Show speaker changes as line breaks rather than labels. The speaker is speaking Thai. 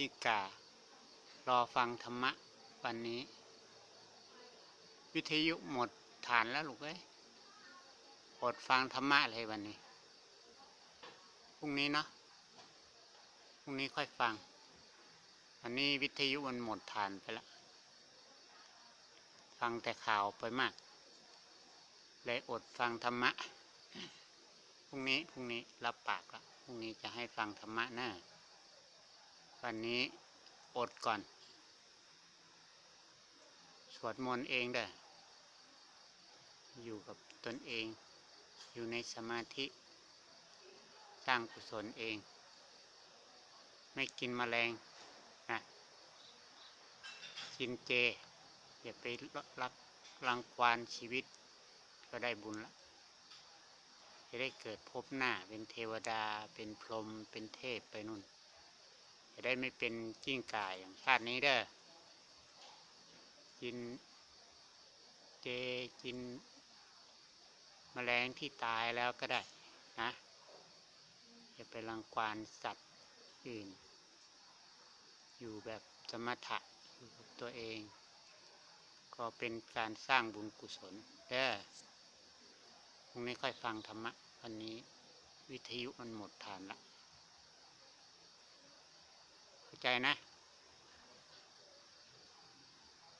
จิกา รอฟังธรรมะวันนี้ วิทยุหมดฐานแล้วลูกเอ้ยอดฟังธรรมะเลยวันนี้ พรุ่งนี้เนาะ พรุ่งนี้ค่อยฟัง วันนี้วิทยุมันหมดฐานไปละ ฟังแต่ข่าวไปมาก เลยอดฟังธรรมะ พรุ่งนี้ พรุ่งนี้รับปากละพรุ่งนี้จะให้ฟังธรรมะแน่ วันนี้อดก่อน สวดมนต์เองเด้ อยู่กับตนเอง อยู่ในสมาธิ สร้างกุศลเอง ไม่กินแมลงนะกินเจ อย่าไปรักรังควานชีวิต ก็ได้บุญละจะได้เกิดพบหน้าเป็นเทวดาเป็นพรหมเป็นเทพไปนู่น จะได้ไม่เป็นจิ้งก่ายชาตินี้เด้อกินเจกินแมลงที่ตายแล้วก็ได้นะอย่าไปรังควานสัตว์อื่น อยู่แบบสมถะอยู่กับตัวเอง ก็เป็นการสร้างบุญกุศลเด้อพรุ่งนี้ค่อยฟังธรรมะวันนี้วิทยุมันหมดฐานละ ใจนะ